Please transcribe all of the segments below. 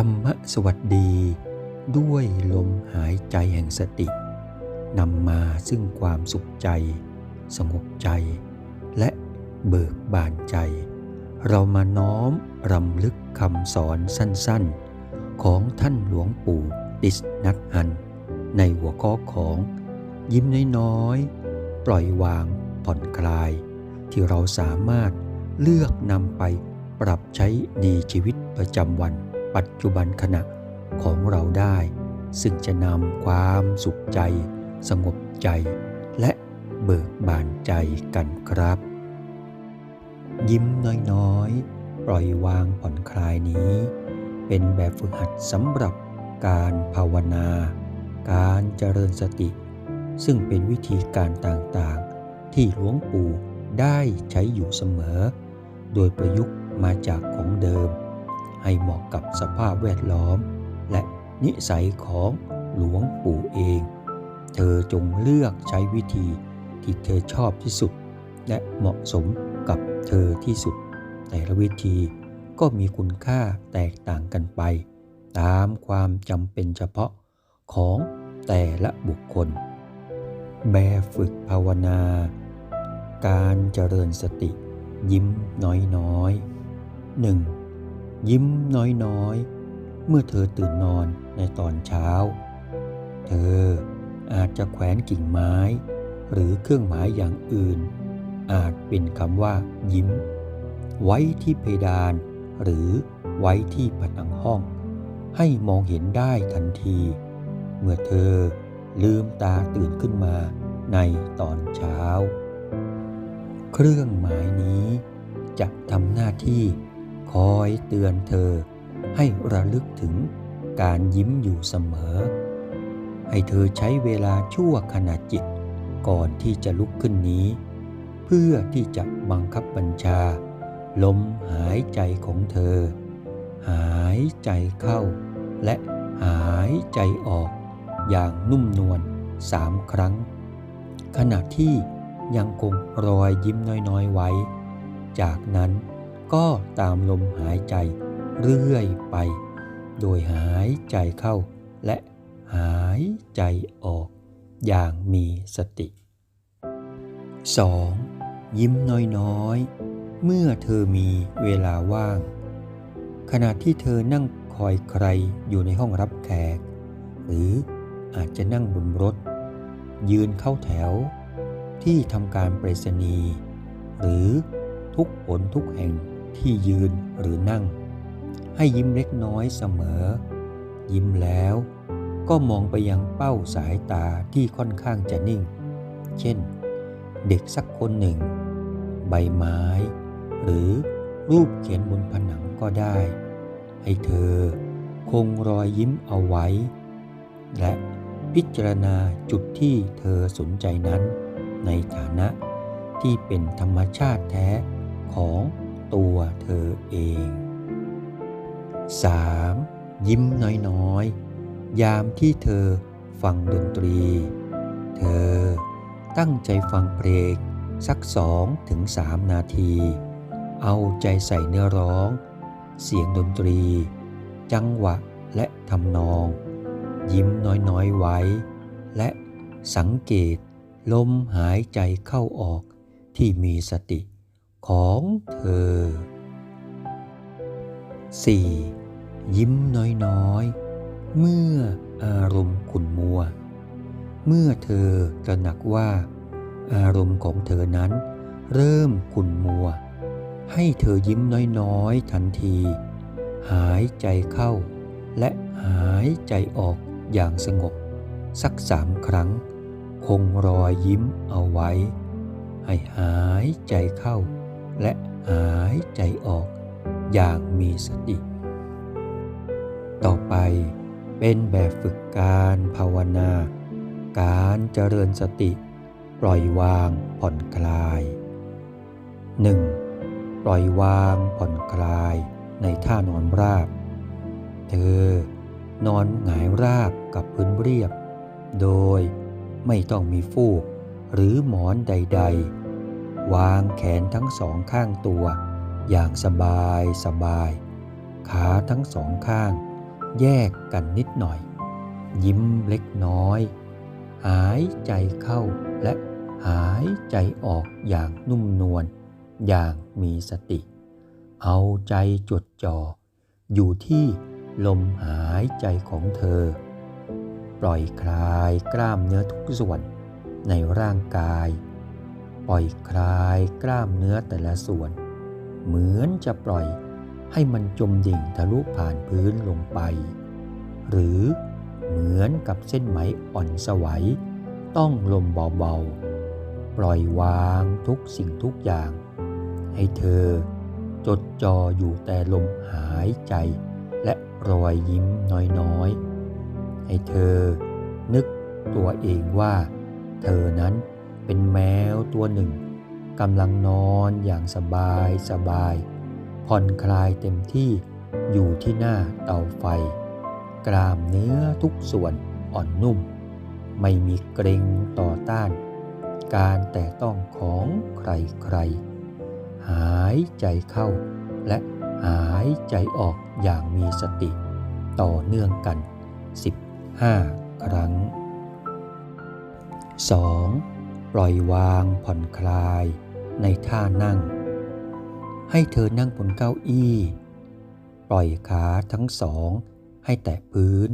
รรมสวัสดี ด้วยลมหายใจแห่งสตินำมาซึ่งความสุขใจ สงบใจ และเบิกบานใจ เรามาน้อมรำลึกคำสอนสั้นๆ ของท่านหลวงปู่ดิสนัทฮัน ในหัวข้อของ ยิ้มน้อยๆ ปล่อยวางผ่อนคลาย ที่เราสามารถเลือกนำไปปรับใช้ในชีวิตประจำวัน ปัจจุบันขณะของเราได้ ซึ่งจะนำความสุขใจ สงบใจ และเบิกบานใจกันครับ ยิ้มน้อยๆ ปล่อยวางผ่อนคลายนี้ เป็นแบบฝึกหัดสำหรับการภาวนา การเจริญสติ ซึ่งเป็นวิธีการต่างๆ ที่หลวงปู่ได้ใช้อยู่เสมอ โดยประยุกต์มาจากของเดิม ให้เหมาะกับสภาพแวดล้อม และนิสัยของหลวงปู่เอง เธอจงเลือกใช้วิธีที่เธอชอบที่สุด และเหมาะสมกับเธอที่สุด แต่ละวิธีก็มีคุณค่าแตกต่างกันไป ตามความจำเป็นเฉพาะของแต่ละบุคคล แบบฝึกภาวนา การเจริญสติยิ้มน้อยๆหนึ่ง ยิ้มน้อยๆ เมื่อเธอตื่นนอนในตอนเช้า เธออาจจะแขวนกิ่งไม้ หรือเครื่องหมายอย่างอื่น อาจเป็นคำว่า ยิ้ม ไว้ที่เพดาน หรือไว้ที่ผนังห้อง ให้มองเห็นได้ทันที เมื่อเธอลืมตาตื่นขึ้นมาในตอนเช้า เครื่องหมายนี้จะทำหน้าที่ คอยเตือนเธอให้ระลึกถึงการยิ้มอยู่เสมอ ให้เธอใช้เวลาชั่วขณะจิตก่อนที่จะลุกขึ้นนี้ เพื่อที่จะบังคับบัญชา ลมหายใจของเธอ หายใจเข้า และหายใจออก อย่างนุ่มนวลสามครั้ง ขณะที่ยังคงรอยยิ้มน้อยๆไว้ จากนั้น ก็ตามลมหายใจเรื่อยไป โดยหายใจเข้า และหายใจออกอย่างมีสติ 2. ยิ้มน้อยๆ เมื่อเธอมีเวลาว่าง ขณะที่เธอนั่งคอยใครอยู่ในห้องรับแขก หรืออาจจะนั่งบนรถ ยืนเข้าแถว ที่ทำการไปรษณีย์หรือทุกผลทุกแห่ง ที่ยืนหรือนั่ง ให้ยิ้มเล็กน้อยเสมอ ยิ้มแล้วก็มองไปยังเป้าสายตาที่ค่อนข้างจะนิ่ง เช่น เด็กสักคนหนึ่ง ใบไม้ หรือรูปเขียนบนผนังก็ได้ ให้เธอคงรอยยิ้มเอาไว้ และพิจารณาจุดที่เธอสนใจนั้น ในฐานะที่เป็นธรรมชาติแท้ของ ตัวเธอเอง 3. ยิ้มน้อยๆ ยามที่เธอฟังดนตรี เธอตั้งใจฟังเพลงสักสองถึงสามนาที เอาใจใส่เนื้อร้อง เสียงดนตรี จังหวะและทำนอง ยิ้มน้อยๆไว้ และสังเกตลมหายใจเข้าออกที่มีสติ ของเธอ 4. ยิ้มน้อยๆ เมื่ออารมณ์ขุ่นมัว เมื่อเธอตระหนักว่า อารมณ์ของเธอนั้น เริ่มขุ่นมัว ให้เธอยิ้มน้อยๆ ทันที หายใจเข้า และหายใจออกอย่างสงบ สักสามครั้ง คงรอยยิ้มเอาไว้ ให้หายใจเข้า และหายใจออกอย่างมีสติ ต่อไปเป็นแบบฝึกการภาวนา การเจริญสติ ปล่อยวางผ่อนคลาย 1. ปล่อยวางผ่อนคลายในท่านอนราบ เธอนอนหงายราบกับพื้นเรียบ โดยไม่ต้องมีฟูกหรือหมอนใด ๆ วางแขนทั้งสองข้างตัว อย่างสบายสบาย ขาทั้งสองข้าง แยกกันนิดหน่อย ยิ้มเล็กน้อย หายใจเข้าและหายใจออกอย่างนุ่มนวลอย่างมีสติ เอาใจจดจ่ออยู่ที่ลมหายใจของเธอ ปล่อยคลายกล้ามเนื้อทุกส่วนในร่างกาย ล่อยคลายกล้ามเนื้อแต่ละส่วน เหมือนจะปล่อยให้มันจมดิ่งทะลุผ่านพื้นลงไป หรือเหมือนกับเส้นไหมอ่อนสวัย ต้องลมเบาๆ ปล่อยวางทุกสิ่งทุกอย่าง ให้เธอจดจ่ออยู่แต่ลมหายใจ และรอยยิ้มน้อยๆ ให้เธอนึกตัวเองว่า เธอนั้น เป็นแมวตัวหนึ่งกำลังนอนอย่างสบายสบาย ผ่อนคลายเต็มที่อยู่ที่หน้าเตาไฟ กรามเนื้อทุกส่วนอ่อนนุ่ม ไม่มีเกรงต่อต้าน การแต่ต้องของใครๆ หายใจเข้า และหายใจออกอย่างมีสติ ต่อเนื่องกัน 15 ครั้ง 2. ปล่อยวางผ่อนคลายในท่านั่ง ให้เธอนั่งบนเก้าอี้ ปล่อยขาทั้งสอง ให้แตะพื้น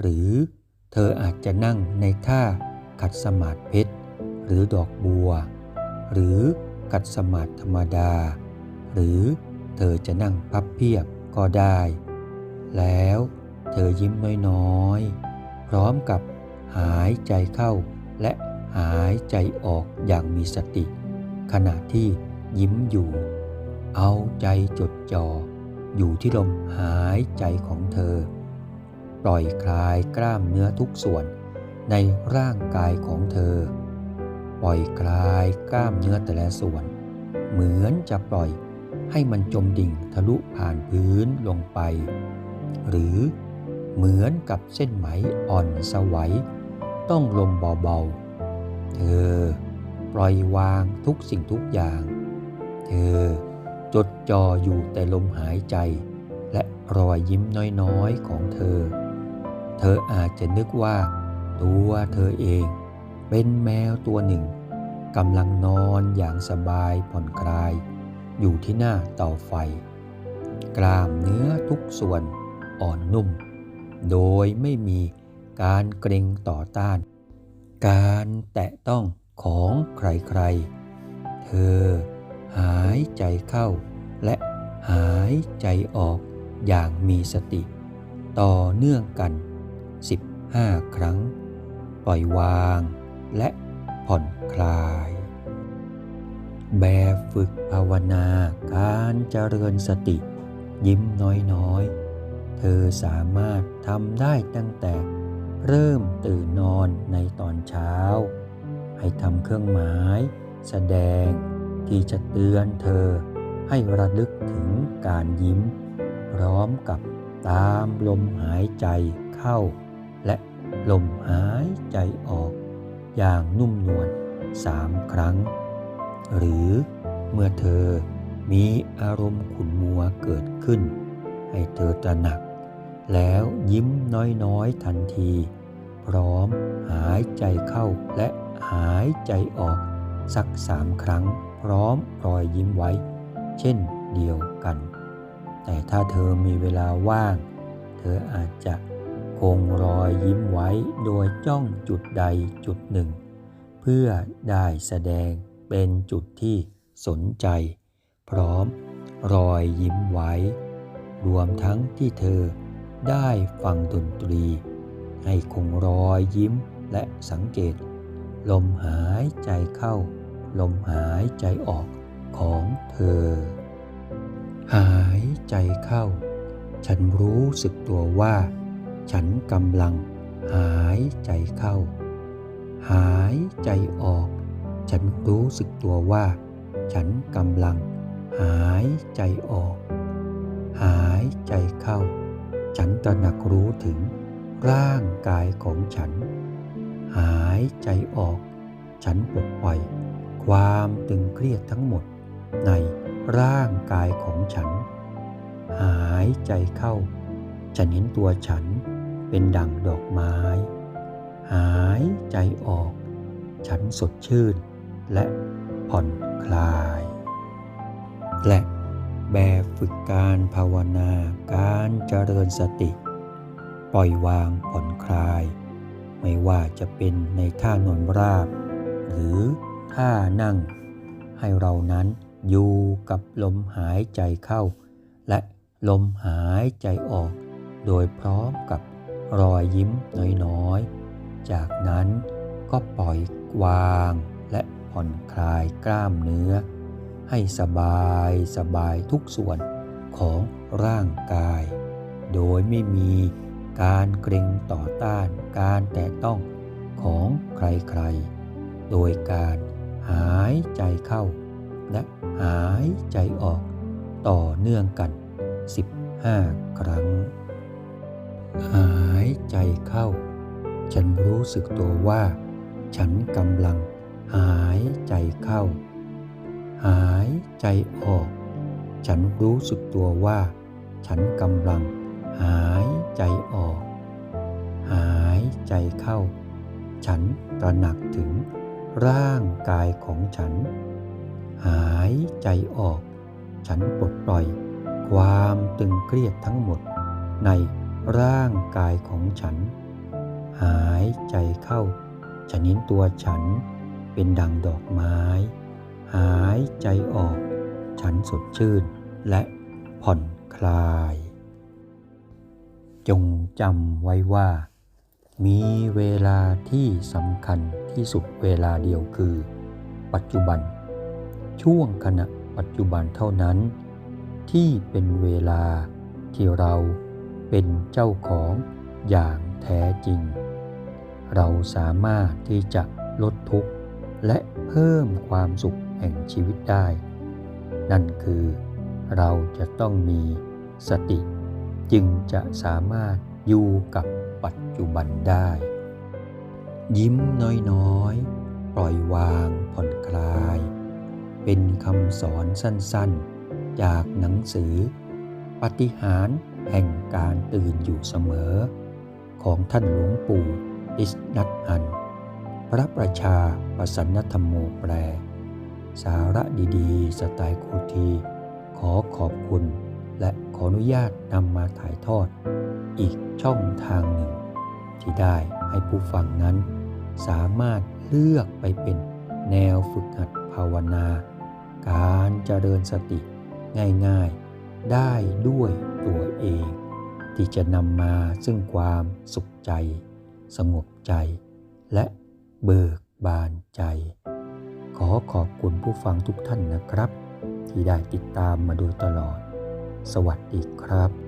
หรือเธออาจจะนั่งในท่าขัดสมาธิเพชร หรือดอกบัว หรือขัดสมาธิธรรมดา หรือเธอจะนั่งพับเพียบก็ได้ แล้วเธอยิ้มน้อยๆ พร้อมกับหายใจเข้าและ หายใจออกอย่างมีสติ ขณะที่ยิ้มอยู่ เอาใจจดจ่ออยู่ที่ลมหายใจของเธอ ปล่อยคลายกล้ามเนื้อทุกส่วนในร่างกายของเธอ ปล่อยคลายกล้ามเนื้อแต่ละส่วน เหมือนจะปล่อยให้มันจมดิ่งทะลุผ่านพื้นลงไป หรือเหมือนกับเส้นไหมอ่อนสวัย ต้องลมเบาๆ เธอปล่อยวางทุกสิ่งทุกอย่าง เธอจดจ่ออยู่แต่ลมหายใจ และรอยยิ้มน้อยๆของเธอ เธออาจจะนึกว่า ตัวเธอเอง เป็นแมวตัวหนึ่งกำลังนอนอย่างสบายผ่อนคลาย อยู่ที่หน้าเตาไฟ กล้ามเนื้อทุกส่วนอ่อนนุ่ม โดยไม่มีการเกรงต่อต้าน การแตะต้องของใครๆ เธอหายใจเข้า และหายใจออกอย่างมีสติ ต่อเนื่องกัน 15 ครั้ง ปล่อยวางและผ่อนคลาย แบบฝึกภาวนาการเจริญสติ ยิ้มน้อยๆ เธอสามารถทำได้ตั้งแต่ เริ่มตื่นนอนในตอนเช้า ให้ทำเครื่องหมาย แสดงที่จะเตือนเธอให้ระลึกถึงการยิ้ม พร้อมกับตามลมหายใจเข้า และลมหายใจออก อย่างนุ่มนวลสามครั้ง หรือเมื่อเธอมีอารมณ์ขุ่นมัวเกิดขึ้น ให้เธอตระหนัก แล้วยิ้มน้อยๆทันที พร้อม หายใจเข้าและหายใจออก สักสามครั้ง พร้อมรอยยิ้มไว้ เช่นเดียวกัน แต่ถ้าเธอมีเวลาว่าง เธออาจจะคงรอยยิ้มไว้โดยจ้องจุดใดจุดหนึ่ง เพื่อได้แสดงเป็นจุดที่สนใจ พร้อมรอยยิ้มไว้ รวมทั้งที่เธอได้ฟังดนตรี ให้คงรอยยิ้มและสังเกต ลมหายใจเข้า ลมหายใจออกของเธอ หายใจเข้า ฉันรู้สึกตัวว่า ฉันกำลังหายใจเข้า หายใจออก ฉันรู้สึกตัวว่า ฉันกำลังหายใจออก หายใจเข้า ฉันตระหนักรู้ถึง ร่างกายของฉัน หายใจออก ฉันปลดปล่อย ความตึงเครียดทั้งหมดในร่างกายของฉัน หายใจเข้า ฉันเห็นตัวฉันเป็นดั่งดอกไม้ หายใจออก ฉันสดชื่น และผ่อนคลาย และแบบฝึกการภาวนาการเจริญสติ ล่อยวางผ่อนคลาย ไม่ว่าจะเป็นในท่านอนราบ หรือท่านั่ง ให้เรานั้นอยู่กับลมหายใจเข้า และลมหายใจออก โดยพร้อมกับรอยยิ้มน้อยๆ จากนั้นก็ปล่อยวางและผ่อนคลายกล้ามเนื้อ ให้สบายสบายทุกส่วนของร่างกาย โดยไม่มี การเกรงต่อต้านการแตะต้องของใครๆ โดยการหายใจเข้า และหายใจออกต่อเนื่องกัน 15 ครั้ง หายใจเข้า ฉันรู้สึกตัวว่า ฉันกำลังหายใจเข้า หายใจออก ฉันรู้สึกตัวว่า ฉันกำลัง หายใจออก หายใจเข้า ฉันตระหนักถึงร่างกายของฉัน หายใจออก ฉันปลดปล่อย ความตึงเครียดทั้งหมด ในร่างกายของฉัน หายใจเข้า ฉันเห็นตัวฉันเป็นดังดอกไม้ หายใจออก ฉันสดชื่นและผ่อนคลาย จงจำไว้ว่า มีเวลาที่สำคัญที่สุดเวลาเดียวคือ ปัจจุบัน ช่วงขณะปัจจุบันเท่านั้น ที่เป็นเวลาที่เราเป็นเจ้าของอย่างแท้จริง เราสามารถที่จะลดทุกข์และเพิ่มความสุขแห่งชีวิตได้ นั่นคือเราจะต้องมีสติ จึงจะสามารถอยู่กับปัจจุบันได้ ยิ้มน้อยๆ ปล่อยวางผ่อนคลาย เป็นคำสอนสั้นๆ จากหนังสือ ปฏิหารแห่งการตื่นอยู่เสมอ ของท่านหลวงปู่อิสนัตอัน พระประชาประสันธรรมโมแปล สาระดีๆ สไตล์ครูที ขอขอบคุณ ขออนุญาตนำมาถ่ายทอด อีกช่องทางหนึ่ง ที่ได้ให้ผู้ฟังนั้น สามารถเลือกไปเป็นแนวฝึกหัดภาวนา การเจริญสติง่ายๆ ได้ด้วยตัวเอง ที่จะนำมาซึ่งความสุขใจ สงบใจ และเบิกบานใจ ขอขอบคุณผู้ฟังทุกท่านนะครับ ที่ได้ติดตามมาโดยตลอด สวัสดีครับ